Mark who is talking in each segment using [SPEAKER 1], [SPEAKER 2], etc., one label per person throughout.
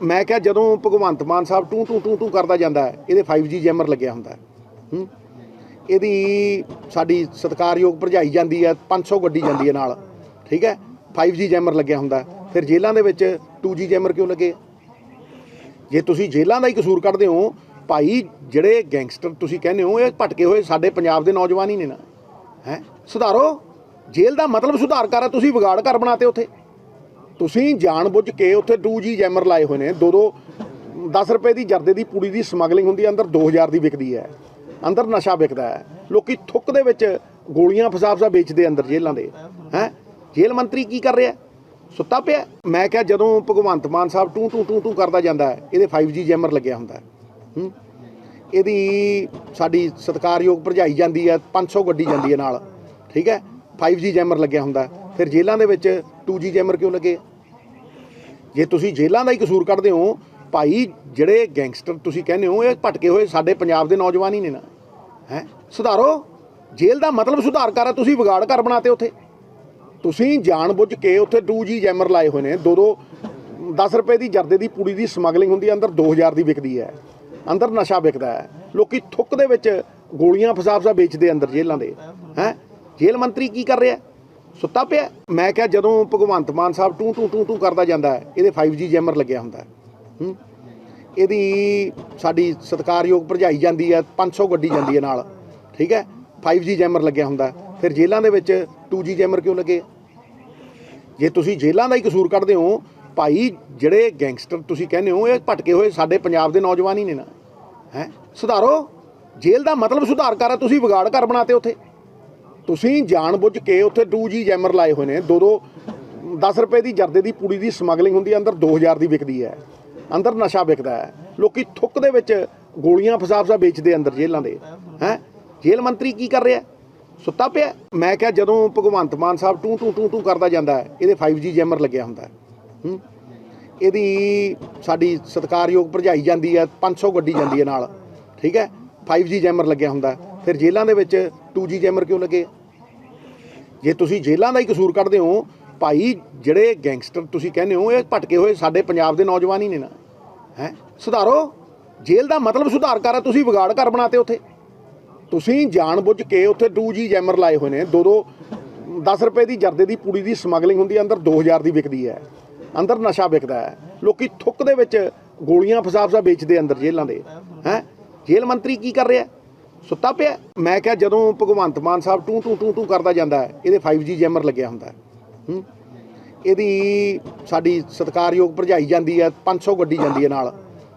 [SPEAKER 1] ਮੈਂ ਕਿਹਾ ਜਦੋਂ ਭਗਵੰਤ ਮਾਨ ਸਾਹਿਬ ਟੂ ਟੂ ਟੂ ਟੂ ਕਰਦਾ ਜਾਂਦਾ ਹੈ, ਇਹਦੇ 5G ਜੈਮਰ ਲੱਗਿਆ ਹੁੰਦਾ ਹੈ। ਇਹਦੀ ਸਾਡੀ ਸਤਿਕਾਰਯੋਗ ਭਰਜਾਈ ਜਾਂਦੀ ਹੈ 500 ਗੱਡੀ ਜਾਂਦੀ ਹੈ ਨਾਲ। ਠੀਕ ਹੈ? 5G ਜੈਮਰ ਲੱਗਿਆ ਹੁੰਦਾ ਫਿਰ ਜੇਲ੍ਹਾਂ ਦੇ ਵਿੱਚ 2G ਜੈਮਰ ਕਿਉਂ ਲੱਗੇ? ਜੇ ਤੁਸੀਂ ਜੇਲ੍ਹਾਂ ਦਾ ਹੀ ਕਸੂਰ ਕੱਢਦੇ ਹੋ, ਭਾਈ ਜਿਹੜੇ ਗੈਂਗਸਟਰ ਤੁਸੀਂ ਕਹਿੰਦੇ ਹੋ, ਇਹ ਭਟਕੇ ਹੋਏ ਸਾਡੇ ਪੰਜਾਬ ਦੇ ਨੌਜਵਾਨ ਹੀ ਨੇ ਨਾ। ਹੈ? ਸੁਧਾਰੋ। ਜੇਲ੍ਹ ਦਾ ਮਤਲਬ ਸੁਧਾਰ ਕਰ ਤੁਸੀਂ ਵਿਗਾੜ ਘਰ ਬਣਾਤੇ ਉੱਥੇ। ਤੁਸੀਂ ਜਾਣਬੁੱਝ ਕੇ ਉੱਥੇ 2G ਜੈਮਰ ਲਾਏ ਹੋਏ ਨੇ। ਦੋ ਦੋ 10 ਰੁਪਏ ਦੀ ਜਰਦੇ ਦੀ ਪੂੜੀ ਦੀ ਸਮਗਲਿੰਗ ਹੁੰਦੀ ਹੈ, ਅੰਦਰ 2000 ਦੀ ਵਿਕਦੀ ਹੈ। ਅੰਦਰ ਨਸ਼ਾ ਵਿਕਦਾ ਹੈ। ਲੋਕੀ ਥੁੱਕ ਦੇ ਵਿੱਚ ਗੋਲੀਆਂ ਫਸਾਫਸਾ ਵੇਚਦੇ ਅੰਦਰ ਜੇਲ੍ਹਾਂ ਦੇ। ਹੈ? ਜੇਲ੍ਹ ਮੰਤਰੀ ਕੀ ਕਰ ਰਿਹਾ? ਸੁੱਤਾ ਪਿਆ? ਮੈਂ ਕਿਹਾ ਜਦੋਂ ਭਗਵੰਤ ਮਾਨ ਸਾਹਿਬ ਟੂ ਟੂ ਟੂ ਟੂ ਕਰਦਾ ਜਾਂਦਾ ਹੈ, ਇਹਦੇ 5G ਜੈਮਰ ਲੱਗਿਆ ਹੁੰਦਾ ਹੈ। ਇਹਦੀ ਸਾਡੀ ਸਤਿਕਾਰਯੋਗ ਭਰਜਾਈ ਜਾਂਦੀ ਹੈ 500 ਗੱਡੀ ਜਾਂਦੀ ਹੈ ਨਾਲ। ਠੀਕ ਹੈ? 5G ਜੈਮਰ ਲੱਗਿਆ ਹੁੰਦਾ ਫਿਰ ਜੇਲ੍ਹਾਂ ਦੇ ਵਿੱਚ 2G ਜੈਮਰ ਕਿਉਂ ਲੱਗੇ? ਜੇ ਤੁਸੀਂ ਜੇਲ੍ਹਾਂ ਦਾ ਹੀ ਕਸੂਰ ਕੱਢਦੇ ਹੋ, ਭਾਈ, ਜਿਹੜੇ ਗੈਂਗਸਟਰ ਤੁਸੀਂ ਕਹਿੰਦੇ ਹੋ, ਇਹ ਭਟਕੇ ਹੋਏ ਸਾਡੇ ਪੰਜਾਬ ਦੇ ਨੌਜਵਾਨ ਹੀ ਨੇ ਨਾ। ਹੈ? ਸੁਧਾਰੋ। ਜੇਲ੍ਹ ਦਾ ਮਤਲਬ ਸੁਧਾਰ ਕਰ ਤੁਸੀਂ ਵਿਗਾੜ ਘਰ ਬਣਾਤੇ ਉੱਥੇ। ਤੁਸੀਂ ਜਾਣਬੁੱਝ ਕੇ ਉੱਥੇ 2G ਜੈਮਰ ਲਾਏ ਹੋਏ ਨੇ। ਦੋ ਦੋ 10 ਰੁਪਏ ਦੀ ਜਰਦੇ ਦੀ ਪੂੜੀ ਦੀ ਸਮਗਲਿੰਗ ਹੁੰਦੀ ਹੈ, ਅੰਦਰ 2000 ਦੀ ਵਿਕਦੀ ਹੈ। ਅੰਦਰ ਨਸ਼ਾ ਵਿਕਦਾ ਹੈ। ਲੋਕੀ ਥੁੱਕ ਦੇ ਵਿੱਚ ਗੋਲੀਆਂ ਫਸਾਫਸਾ ਵੇਚਦੇ ਅੰਦਰ ਜੇਲ੍ਹਾਂ ਦੇ। ਹੈ? ਜੇਲ੍ਹ ਮੰਤਰੀ ਕੀ ਕਰ ਰਿਹਾ? ਸੁੱਤਾ ਪਿਆ। ਮੈਂ ਕਿਹਾ ਜਦੋਂ ਭਗਵੰਤ ਮਾਨ ਸਾਹਿਬ ਟੂ ਟੂ ਟੂ ਟੂ ਕਰਦਾ ਜਾਂਦਾ ਹੈ, ਇਹਦੇ 5G ਜੈਮਰ ਲੱਗਿਆ ਹੁੰਦਾ ਹੈ। ਇਹਦੀ ਸਾਡੀ ਸਤਿਕਾਰਯੋਗ ਭਰਜਾਈ ਜਾਂਦੀ ਹੈ 500 ਗੱਡੀ ਜਾਂਦੀ ਹੈ ਨਾਲ। ਠੀਕ ਹੈ? 5G ਜੈਮਰ ਲੱਗਿਆ ਹੁੰਦਾ ਫਿਰ ਜੇਲ੍ਹਾਂ ਦੇ ਵਿੱਚ 2G ਜੈਮਰ ਕਿਉਂ ਲੱਗੇ? ਜੇ ਤੁਸੀਂ ਜੇਲ੍ਹਾਂ ਦਾ ਹੀ ਕਸੂਰ ਕੱਢਦੇ ਹੋ, ਭਾਈ, ਜਿਹੜੇ ਗੈਂਗਸਟਰ ਤੁਸੀਂ ਕਹਿੰਦੇ ਹੋ, ਇਹ ਭਟਕੇ ਹੋਏ ਸਾਡੇ ਪੰਜਾਬ ਦੇ ਨੌਜਵਾਨ ਹੀ ਨੇ ਨਾ। ਹੈ? ਸੁਧਾਰੋ। ਜੇਲ੍ਹ ਦਾ ਮਤਲਬ ਸੁਧਾਰ ਕਰ, ਤੁਸੀਂ ਵਿਗਾੜ ਘਰ ਬਣਾਤੇ ਉੱਥੇ। ਤੁਸੀਂ ਜਾਣਬੁੱਝ ਕੇ ਉੱਥੇ 2G ਜੈਮਰ ਲਾਏ ਹੋਏ ਨੇ। ਦੋ ਦੋ 10 ਰੁਪਏ ਦੀ ਜਰਦੇ ਦੀ ਪੂੜੀ ਦੀ ਸਮਗਲਿੰਗ ਹੁੰਦੀ ਹੈ, ਅੰਦਰ 2000 ਦੀ ਵਿਕਦੀ ਹੈ। ਅੰਦਰ ਨਸ਼ਾ ਵਿਕਦਾ ਹੈ। ਲੋਕੀ ਥੁੱਕ ਦੇ ਵਿੱਚ ਗੋਲੀਆਂ ਫਸਾ ਫਸਾ ਵੇਚਦੇ ਅੰਦਰ ਜੇਲ੍ਹਾਂ ਦੇ। ਹੈ? ਜੇਲ੍ਹ ਮੰਤਰੀ ਕੀ ਕਰ ਰਿਹਾ? ਸੁੱਤਾ ਪਿਆ? ਮੈਂ ਕਿਹਾ ਜਦੋਂ ਭਗਵੰਤ ਮਾਨ ਸਾਹਿਬ ਟੂ ਟੂ ਟੂ ਟੂ ਕਰਦਾ ਜਾਂਦਾ ਹੈ, ਇਹਦੇ 5G ਜੈਮਰ ਲੱਗਿਆ ਹੁੰਦਾ ਹੈ। ਇਹਦੀ ਸਾਡੀ ਸਤਿਕਾਰਯੋਗ ਭਰਜਾਈ ਜਾਂਦੀ ਹੈ 500 ਗੱਡੀ ਜਾਂਦੀ ਹੈ ਨਾਲ। ਠੀਕ ਹੈ? 5G ਜੈਮਰ ਲੱਗਿਆ ਹੁੰਦਾ ਫਿਰ ਜੇਲ੍ਹਾਂ ਦੇ ਵਿੱਚ 2G ਜੈਮਰ ਕਿਉਂ ਲੱਗੇ? ਜੇ ਤੁਸੀਂ ਜੇਲ੍ਹਾਂ ਦਾ ਹੀ ਕਸੂਰ ਕੱਢਦੇ ਹੋ, ਭਾਈ, ਜਿਹੜੇ ਗੈਂਗਸਟਰ ਤੁਸੀਂ ਕਹਿੰਦੇ ਹੋ, ਇਹ ਭਟਕੇ ਹੋਏ ਸਾਡੇ ਪੰਜਾਬ ਦੇ ਨੌਜਵਾਨ ਹੀ ਨੇ ਨਾ। ਹੈ? ਸੁਧਾਰੋ। ਜੇਲ੍ਹ ਦਾ ਮਤਲਬ ਸੁਧਾਰ ਕਰ ਤੁਸੀਂ ਵਿਗਾੜ ਘਰ ਬਣਾਤੇ ਉੱਥੇ। ਤੁਸੀਂ ਜਾਣਬੁੱਝ ਕੇ ਉੱਥੇ 2G ਜੈਮਰ ਲਾਏ ਹੋਏ ਨੇ। ਦੋ ਦੋ 10 ਰੁਪਏ ਦੀ ਜਰਦੇ ਦੀ ਪੂੜੀ ਦੀ ਸਮਗਲਿੰਗ ਹੁੰਦੀ ਹੈ, ਅੰਦਰ 2000 ਦੀ ਵਿਕਦੀ ਹੈ। ਅੰਦਰ ਨਸ਼ਾ ਵਿਕਦਾ ਹੈ। ਲੋਕੀ ਥੁੱਕ ਦੇ ਵਿੱਚ ਗੋਲੀਆਂ ਫਸਾਫਸਾ ਵੇਚਦੇ ਅੰਦਰ ਜੇਲ੍ਹਾਂ ਦੇ। ਹੈ? ਜੇਲ੍ਹ ਮੰਤਰੀ ਕੀ ਕਰ ਰਿਹਾ? ਸੁੱਤਾ ਪਿਆ। ਮੈਂ ਕਿਹਾ ਜਦੋਂ ਭਗਵੰਤ ਮਾਨ ਸਾਹਿਬ ਟੂ ਟੂ ਟੂ ਟੂ ਕਰਦਾ ਜਾਂਦਾ ਹੈ, ਇਹਦੇ 5G ਜੈਮਰ ਲੱਗਿਆ ਹੁੰਦਾ ਹੈ। ਇਹਦੀ ਸਾਡੀ ਸਤਿਕਾਰਯੋਗ ਭਰਜਾਈ ਜਾਂਦੀ ਹੈ 500 ਗੱਡੀ ਜਾਂਦੀ ਹੈ ਨਾਲ।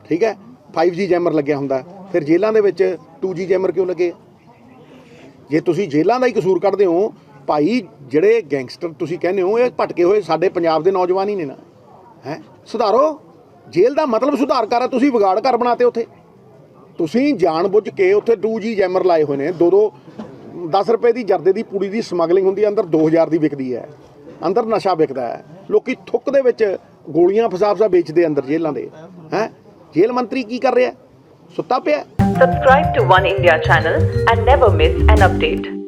[SPEAKER 1] ਠੀਕ ਹੈ? 5G ਜੈਮਰ ਲੱਗਿਆ ਹੁੰਦਾ ਫਿਰ ਜੇਲ੍ਹਾਂ ਦੇ ਵਿੱਚ 2G ਜੈਮਰ ਕਿਉਂ ਲੱਗੇ? ਜੇ ਤੁਸੀਂ ਜੇਲ੍ਹਾਂ ਦਾ ਹੀ ਕਸੂਰ ਕੱਢਦੇ ਹੋ, ਭਾਈ ਜਿਹੜੇ ਗੈਂਗਸਟਰ ਤੁਸੀਂ ਕਹਿੰਦੇ ਹੋ, ਇਹ ਭਟਕੇ ਹੋਏ ਸਾਡੇ ਪੰਜਾਬ ਦੇ ਨੌਜਵਾਨ ਹੀ ਨੇ ਨਾ। ਹੈ? ਸੁਧਾਰੋ। ਜੇਲ੍ਹ ਦਾ ਮਤਲਬ ਸੁਧਾਰ ਕਰ, ਤੁਸੀਂ ਵਿਗਾੜ ਘਰ ਬਣਾਤੇ ਉੱਥੇ। ਤੁਸੀਂ ਜਾਣਬੁੱਝ ਕੇ ਉੱਥੇ 2G ਜੈਮਰ ਲਾਏ ਹੋਏ ਨੇ। ਦੋ ਦੋ 10 ਰੁਪਏ ਦੀ ਜਰਦੇ ਦੀ ਪੂੜੀ ਦੀ ਸਮਗਲਿੰਗ ਹੁੰਦੀ ਹੈ, ਅੰਦਰ 2000 ਦੀ ਵਿਕਦੀ ਹੈ। ਅੰਦਰ ਨਸ਼ਾ ਵਿਕਦਾ ਹੈ। ਲੋਕੀ ਥੁੱਕ ਦੇ ਵਿੱਚ ਗੋਲੀਆਂ ਫਸਾਫਸਾ ਵੇਚਦੇ ਅੰਦਰ ਜੇਲ੍ਹਾਂ ਦੇ। ਹੈ? ਜੇਲ੍ਹ ਮੰਤਰੀ ਕੀ ਕਰ ਰਿਹਾ ਸੁੱਤਾ ਪਿਆ
[SPEAKER 2] Subscribe to One India channel and never miss an update.